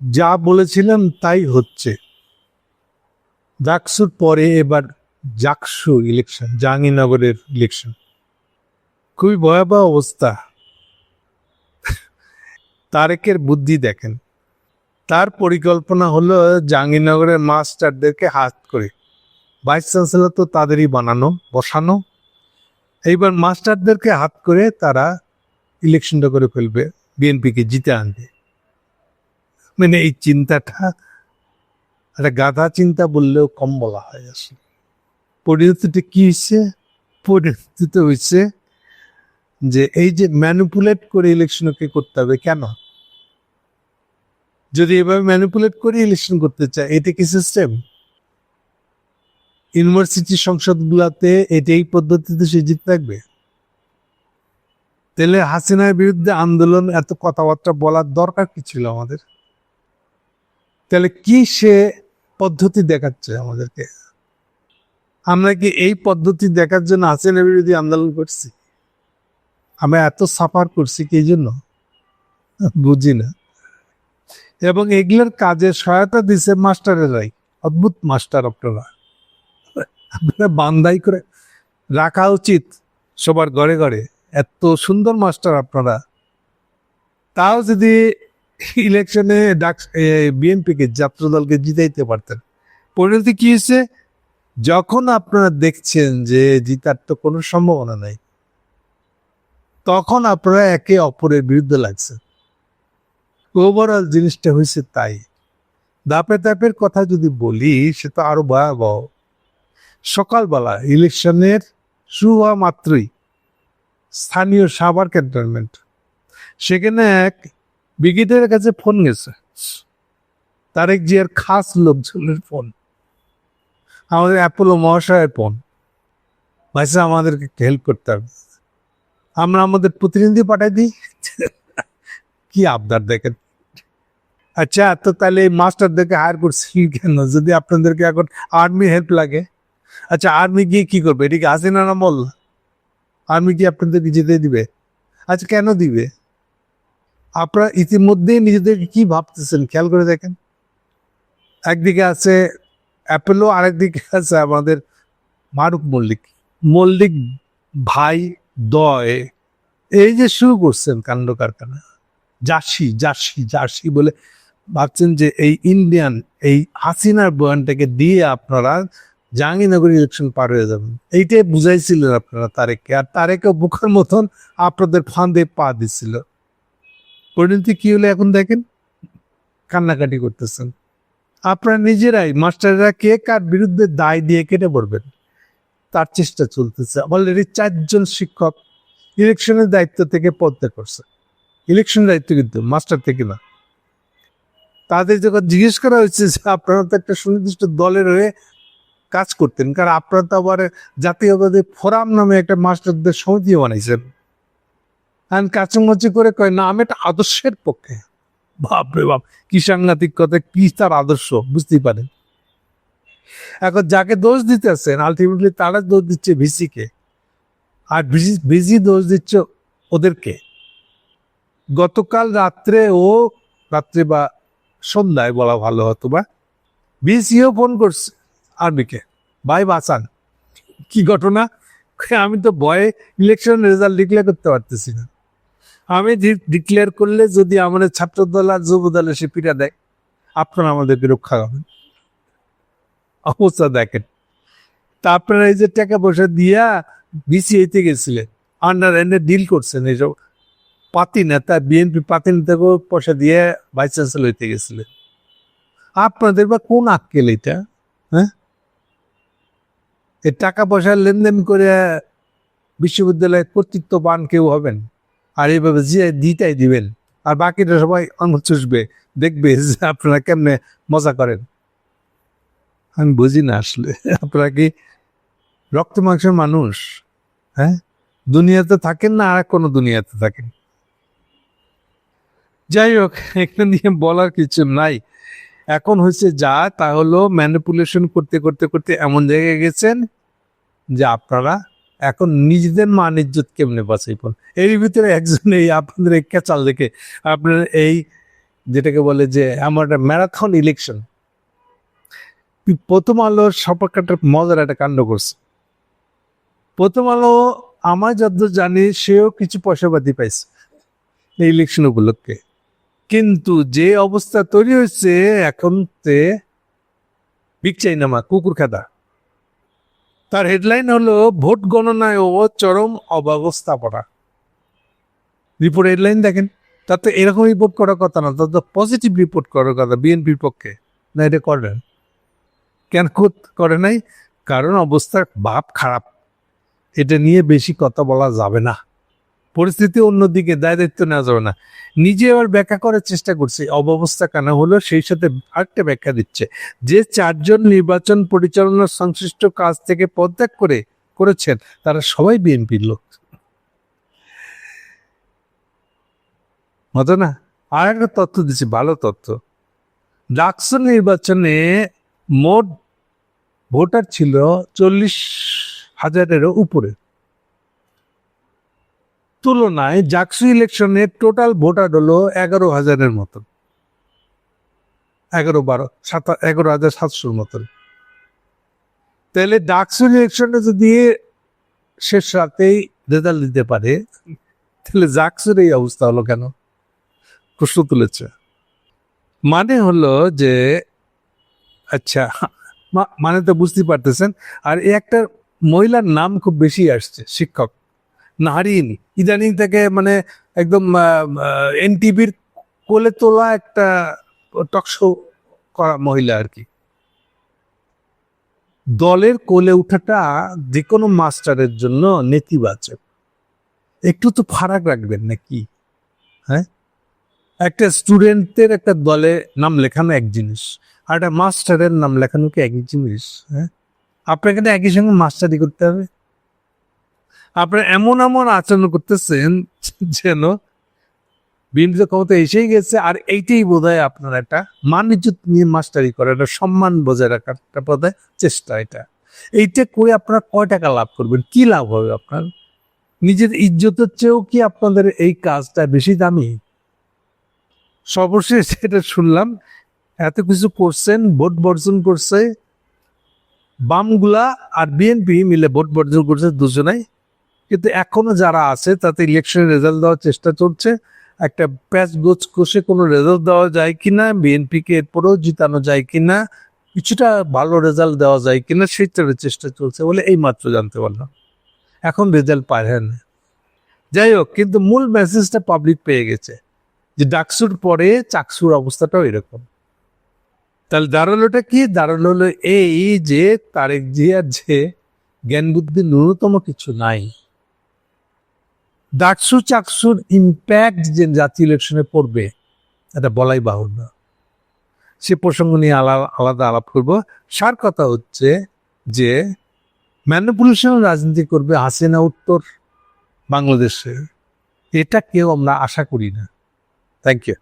যা বলেছিলেন তাই হচ্ছে। ডাকসুর পরে এবার জাকসু ইলেকশন জাহাঙ্গীরনগরের ইলেকশন খুবই ভয়াবহ অবস্থা। তারেকের বুদ্ধি দেখেন। তার পরিকল্পনা হলো জাহাঙ্গীরনগরের মাস্টারদেরকে হাত করে, ভাইস চ্যান্সেলর তো তাদেরই বানানো, বসানো। এইবার মাস্টারদেরকে হাত করে তারা ইলেকশনটা করে ফেলবে, বিএনপিকে জিতে আনবে। মানে এই চিন্তাটা, একটা গাধা চিন্তা বললেও কম বলা হয় আসলে। পরিণতিটা কি হয়েছে পরিণতিতে হয়েছে যে এই যে ম্যানিপুলেট করে ইলেকশনকে করতে হবে কেন? যদি এভাবে ম্যানিপুলেট করে ইলেকশন করতে চায়, এটা কি সিস্টেম ইউনিভার্সিটি সংসদগুলাতে এটা এই পদ্ধতিতে সে জিতে থাকবে? তাহলে হাসিনার বিরুদ্ধে আন্দোলন এত কথাবার্তা বলার দরকার কি ছিল আমাদের? তাহলে কি সে পদ্ধতি দেখাচ্ছে আমাদেরকে? আমরা কি এই পদ্ধতি দেখার জন্য হাসিনা বিরোধী আন্দোলন করছি? আমরা এত সাফার করছি কি জন্য? বুঝি না। এবং এগুলোর কাজে সহায়তা দিছে মাস্টারেরাই, অদ্ভুত মাস্টার আপনারা। আপনারা বান্দাই করে রাখা উচিত সবার ঘরে ঘরে। এত সুন্দর মাস্টার আপনারা। তাও যদি ইলেকশনে ডাক বিএনপিকে ছাত্র দলকে জিতাইতে পারতেন। পরিণতি কি হয়েছে? যখন আপনারা দেখছেন যে জিতার তো কোনো সম্ভাবনা নাই, তখন আপনারা একে অপরের বিরুদ্ধে লাগছে। ওভারঅল জিনিসটা হয়েছে তাই। দাপে দাপের কথা যদি বলি, সে তো আরও ভয়াবহ। সকালবেলা ইলেকশনের শুরু হওয়া মাত্রই স্থানীয় সাভার ক্যান্টনমেন্ট, সেখানে এক ব্রিগেডের কাছে ফোন গেছে। তারেক জিয়ার খাস লোকজনের ফোন। আমাদের অ্যাপোলো মহাশয়ের ফোন। ভাইসা আমাদেরকে হেল্প করতে হবে। আমরা আমাদের প্রতিনিধি পাঠাই দিই। কি আবদার দেখেন। আচ্ছা তো তাহলে এই মাস্টারদেরকে হায়ার করছি কেন? যদি আপনাদেরকে এখন আর্মি হেল্প লাগে। আচ্ছা আর্মি গিয়ে কি করবে? এটিকে হাসিনা না বল আর্মি কি আপনাদেরকে যেতে দিবে? আচ্ছা কেন দিবে? আপনারা ইতিমধ্যেই নিজেদেরকে কি ভাবতেছেন? খেয়াল করে দেখেন। একদিকে আছে অ্যাপেলো আরেকদিকে আছে আমাদের মারুক মল্লিক মল্লিক ভাই দয়। এই যে শুরু করছেন কাণ্ড কারখানা। জার্সি জার্সি জার্সি বলে ভাবছেন যে এই ইন্ডিয়ান এই হাসিনার বয়ানটাকে দিয়ে আপনারা জাহাঙ্গীরনগর ইলেকশন পার হয়ে যাবেন। এইটাই বুঝাইছিলেন আপনারা তারেককে। আর তারেকে বুকের মতন আপনাদের ফান্দে পা দিছিল। পরিণতি কি হলো এখন দেখেন? কান্নাকাটি করতেছেন। আপনারা নিজেরাই মাস্টাররা কে কার বিরুদ্ধে দায় দিয়ে কেটে পড়বেন? তার চেষ্টা চলতেছে। অলরেডি চারজন শিক্ষক ইলেকশনের দায়িত্ব থেকে পদত্যাগ করছে। ইলেকশন দায়িত্ব কিন্তু মাস্টার থেকে না। তাদের যখন জিজ্ঞেস করা হয়েছে যে আপনারা তো একটা সুনির্দিষ্ট দলের হয়ে কাজ করতেন, কারণ আপনারা তো আবার জাতীয়বাদী ফোরাম নামে একটা মাস্টারদের সমিতিও বানাইছেন। আর কাছামাছি করে কয়, না, আমি একটা আদর্শের পক্ষে। বাপরে বাপ, কি সাংঘাতিক কথা, কি তার আদর্শ, বুঝতেই পারেন। এখন যাকে দোষ দিতেছেন আলটিমেটলি তারা দোষ দিচ্ছে ভিসিকে। আর ভিসি ভিসি দোষ দিচ্ছে ওদেরকে। গতকাল রাত্রে ও, রাত্রে বা সন্ধ্যায় বলা ভালো হতো বা, ভিসিও ফোন করছে আর্মিকে, ভাই, বাঁচান। কি ঘটনা? আমি তো ভয়ে ইলেকশন রেজাল্ট ডিক্লেয়ার করতে পারতেছি না। আমি ডিক্লেয়ার করলে যদি আমাদের ছাত্র দল আর যুব দল এসে পিটা দেয়, আপনারা আমাদেরকে রক্ষা করবেন। অবস্থা দেখেন। তা আপনারা এই যে টাকা পয়সা দিয়া বিসিআইতে গেছিলেন আন্ডার এন্ডে ডিল করছেন এইসব পাতি নেতা বিএনপি পাতি নেতাকেও পয়সা দিয়ে ভাইস চ্যান্সেলর হইতে গেছিলেন। আপনাদের বা কোন আক্কেল এটা? হ্যাঁ? এই টাকা পয়সা লেনদেন করে বিশ্ববিদ্যালয়ের কর্তৃত্ববান কেউ হবেন? আর এইভাবে দিটাই দিবেন। আর বাকিটা সবাই আঙুল চুষবে, দেখবে যে আপনারা কেমনে মজা করেন। আমি বুঝি না আসলে, আপনারা কি রক্ত মাংসের মানুষ? হ্যাঁ? দুনিয়াতে থাকেন না আর কোনো দুনিয়াতে থাকেন? যাই হোক, এখানে নিয়ে বলার কিছু নাই। এখন হচ্ছে যা, তা হলো ম্যানিপুলেশন করতে করতে করতে এমন জায়গায় গেছেন যে আপনারা এখন নিজেদের মান ইজ্জত কেমনে বাঁচাই পান এর ভিতরে একজন এই আপনাদের এই কেচাল দেখে আপনার এই যেটাকে বলে যে আমার একটা ম্যারাথন ইলেকশন প্রথম আলো একটা মজার একটা কাণ্ড করছে। প্রথম আলো আমার যত জানি সেও কিছু পয়সা পয়সাপাতি পাইছে এই ইলেকশন উপলক্ষে। কিন্তু যে অবস্থা তৈরি হয়েছে, এখন তে বিগ চাইনামা কুকুর খেদা। তার হেডলাইন হলো, ভোট গণনায় ও চরম অব্যবস্থাপনা। রিপোর্ট হেডলাইন দেখেন তার তো এরকম রিপোর্ট করার কথা না তার তো পজিটিভ রিপোর্ট করার কথা বিএনপির পক্ষে। না, এটা করেন কেন কর- করে নাই? কারণ অবস্থা বাপ খারাপ। এটা নিয়ে বেশি কথা বলা যাবে না। পরিস্থিতি অন্যদিকে দায় দায়িত্ব নেওয়া যাবে না। নিজে আবার ব্যাখ্যা করার চেষ্টা করছে। অব্যবস্থা কেন হলো সেই সাথে আরেকটা ব্যাখ্যা দিচ্ছে। যে চারজন নির্বাচন পরিচালনার সংশ্লিষ্ট কাজ থেকে পদত্যাগ করে করেছেন, তারা সবাই বিএনপির লোক। মতো না আর একটা তথ্য দিচ্ছি, ভালো তথ্য। ডাকসু নির্বাচনে মোট ভোটার ছিল চল্লিশ হাজারেরও উপরে। তুলনায় জাকসু ইলেকশনে টোটাল ভোটার হলো এগারো হাজারের মতন। এগারো বারো, সাত, এগারো হাজার সাতশোর মতন। তাহলে ডাকসু ইলেকশনে যদি শেষ রাতেই রেজাল্ট দিতে পারে, তাহলে জাকসুর এই অবস্থা হলো কেন? প্রশ্ন তুলেছে। মানে হলো যে আচ্ছা মানে তো বুঝতে পারতেছেন। আর একটা মহিলার নাম খুব বেশি আসছে, শিক্ষক। নারীন ইদানিং থেকে মানে একদম এনটিভির কোলে তোলা একটা টকশো করা মহিলা আর কি। দলের কোলে উঠাটা যে কোনো মাস্টারের জন্য নেতিবাচক। একটু তো ফারাক রাখবেন নাকি? হ্যাঁ? একটা স্টুডেন্টের একটা দলে নাম লেখানো এক জিনিস, আর একটা মাস্টারের নাম লেখানো কি একই জিনিস? হ্যাঁ? আপনাকে একই সঙ্গে মাস্টারি করতে হবে। আপনার এমন এমন আচরণ করতেছেন যেন বিএনপি ক্ষমতা এসেই গেছে, আর এইটাই বোধ হয় আপনার একটা মান ইজ্জত নিয়ে মাস্টারি করে একটা সম্মান বজায় রাখার একটা বোধ চেষ্টা এটা। এইটা করে আপনারা কয় টাকা লাভ করবেন? কি লাভ হবে আপনার? নিজের ইজ্জতের চেয়েও কি আপনাদের এই কাজটা বেশি দামি? সর্বশেষ এটা শুনলাম, এত কিছু করছেন, ভোট বর্জন করছে, বামগুলা আর বিএনপি মিলে ভোট বর্জন করছে দুজনাই। কিন্তু এখনও যারা আছে, তাতে ইলেকশনের রেজাল্ট দেওয়ার চেষ্টা চলছে। একটা প্যাচ গোছ কষে কোনো রেজাল্ট দেওয়া যায় কিনা, বিএনপিকে এরপরেও জিতানো যায় কিনা, কিছুটা ভালো রেজাল্ট দেওয়া যায় কিনা সেইটার চেষ্টা চলছে বলে এই মাত্র জানতে পারলাম। এখন রেজাল্ট পায় না যাই হোক, কিন্তু মূল মেসেজটা পাবলিক পেয়ে গেছে যে ডাকসুর পরে চাকসুর অবস্থাটাও এরকম। তাহলে দাঁড়ালোটা কি? দাঁড়াল হলো এই যে তারেক জিয়ার যে জ্ঞান বুদ্ধি ন্যূনতম কিছু নাই। ডাকসু চাকসুর ইম্প্যাক্ট যে জাতীয় ইলেকশনে পড়বে, এটা বলাই বাহুল্য। সে প্রসঙ্গ নিয়ে আলাদা আলাদা আলাপ করব। সার কথা হচ্ছে যে ম্যানিপুলেশন রাজনীতি করবে হাসিনা উত্তর বাংলাদেশে। এটা কেউ আমরা আশা করি না। Thank you